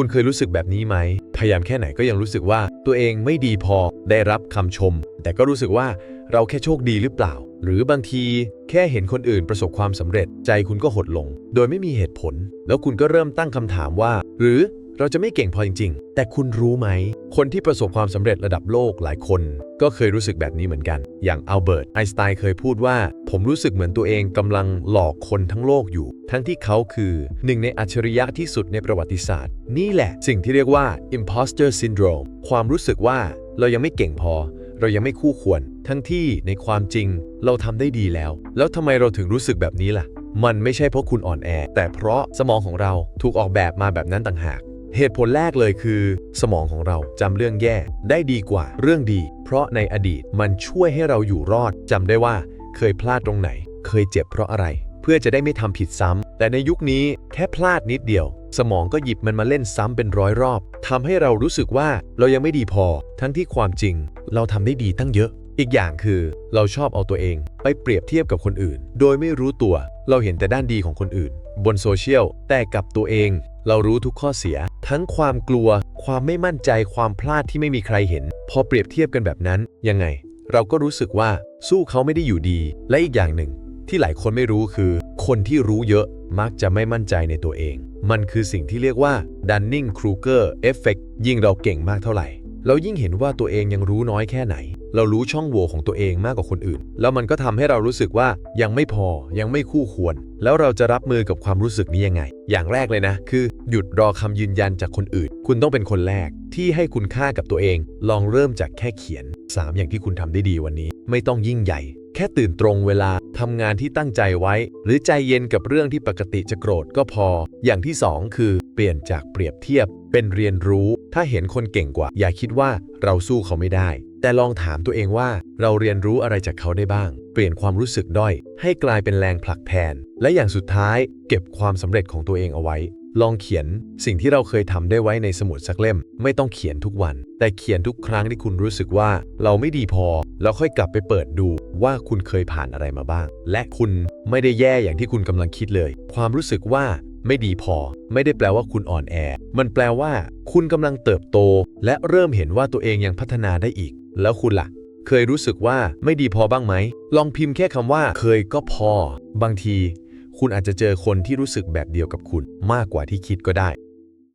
คุณเคยรู้สึกแบบนี้ไหม พยายามแค่ไหนก็ยังรู้สึกว่าตัวเองไม่ดีพอได้รับคำชม แต่ก็รู้สึกว่าเราแค่โชคดีหรือเปล่า หรือบางทีแค่เห็นคนอื่นประสบความสำเร็จ ใจคุณก็หดลง โดยไม่มีเหตุผล แล้วคุณก็เริ่มตั้งคำถามว่า หรือเราจะไม่เก่งพอจริง ๆ แต่คุณรู้ไหม คนที่ประสบความสำเร็จระดับโลกหลายคน ก็เคยรู้สึกแบบนี้เหมือนกัน อย่างอัลเบิร์ตไอน์สไตน์เคยพูดว่า ผมรู้สึกเหมือนตัวเองกำลังหลอกคนทั้งโลกอยู่ ทั้งที่เขาคือหนึ่งในอัจฉริยะที่สุดในประวัติศาสตร์ นี่แหละ สิ่งที่เรียกว่า imposter syndrome ความรู้สึกว่าเรายังไม่เก่งพอ เรายังไม่คู่ควร ทั้งที่ในความจริงเราทำได้ดีแล้ว แล้วทำไมเราถึงรู้สึกแบบนี้ล่ะ มันไม่ใช่เพราะคุณอ่อนแอ แต่เพราะสมองของเราถูกออกแบบมาแบบนั้นต่างหากเหตุผลแรกเลยคือ สมองของเราจำเรื่องแย่ ได้ดีกว่าเรื่องดี เพราะในอดีตมันช่วยให้เราอยู่รอดจำได้ว่า เคยพลาดตรงไหน เคยเจ็บเพราะอะไร เพื่อจะได้ไม่ทำผิดซ้ำ แต่ในยุคนี้แค่พลาดนิดเดียว สมองก็หยิบมันมาเล่นซ้ำเป็นร้อยรอบทำให้เรารู้สึกว่าเรายังไม่ดีพอ ทั้งที่ความจริง เราทำได้ดีตั้งเยอะ อีกอย่างคือ เราชอบเอาตัวเอง ไปเปรียบเทียบกับคนอื่น โดยไม่รู้ตัว เราเห็นแต่ด้านดีของคนอื่น บนโซเชียลแต่กับตัวเอง เรารู้ทุกข้อเสีย ทั้งความกลัว ความไม่มั่นใจความพลาดที่ไม่มีใครเห็น พอเปรียบเทียบกันแบบนั้นยังไง เราก็รู้สึกว่าสู้เขาไม่ได้อยู่ดี และอีกอย่างหนึ่ง ที่หลายคนไม่รู้คือ คนที่รู้เยอะมักจะไม่มั่นใจในตัวเอง มันคือสิ่งที่เรียกว่า Dunning-Kruger Effect ยิ่งเราเก่งมากเท่าไหร่ เรายิ่งเห็นว่าตัวเองยังรู้น้อยแค่ไหน เรารู้ช่องโหว่ของตัวเองมากกว่าคนอื่น แล้วมันก็ทำให้เรารู้สึกว่ายังไม่พอยังไม่คู่ควร แล้วเราจะรับมือกับความรู้สึกนี้ยังไง อย่างแรกเลยนะ คือ หยุดรอคำยืนยันจากคนอื่น คุณต้องเป็นคนแรกที่ให้คุณค่ากับตัวเอง ลองเริ่มจากแค่เขียน 3 อย่างที่คุณทำได้ดีวันนี้ ไม่ต้องยิ่งใหญ่ แค่ตื่นตรงเวลาทำงานที่ตั้งใจไว้ หรือใจเย็นกับเรื่องที่ปกติจะโกรธก็พอ อย่างที่ 2 คือ เปลี่ยนจากเปรียบเทียบเป็นเรียนรู้ ถ้าเห็นคนเก่งกว่า อย่าคิดว่าเราสู้เขาไม่ได้ แต่ลองถามตัวเองว่าเราเรียนรู้อะไรจากเขาได้บ้าง เปลี่ยนความรู้สึกด้อย ให้กลายเป็นแรงผลักแทน และอย่างสุดท้าย เก็บความสำเร็จของตัวเองเอาไว้ ลองเขียนสิ่งที่เราเคยทำได้ไว้ในสมุดสักเล่ม ไม่ต้องเขียนทุกวัน แต่เขียนทุกครั้งที่คุณรู้สึกว่า เราไม่ดีพอ แล้วค่อยกลับไปเปิดดูว่าคุณเคยผ่านอะไรมาบ้าง และคุณไม่ได้แย่อย่างที่คุณกำลังคิดเลย ความรู้สึกว่า ไม่ดีพอ ไม่ได้แปลว่าคุณอ่อนแอ มันแปลว่า คุณกำลังเติบโต และเริ่มเห็นว่าตัวเองยังพัฒนาได้อีก แล้วคุณล่ะ เคยรู้สึกว่าไม่ดีพอบ้างไหม ลองพิมพ์แค่คำว่า เคยก็พอ บางที คุณอาจจะเจอคนที่รู้สึกแบบเดียวกับคุณมากกว่าที่คิดก็ได้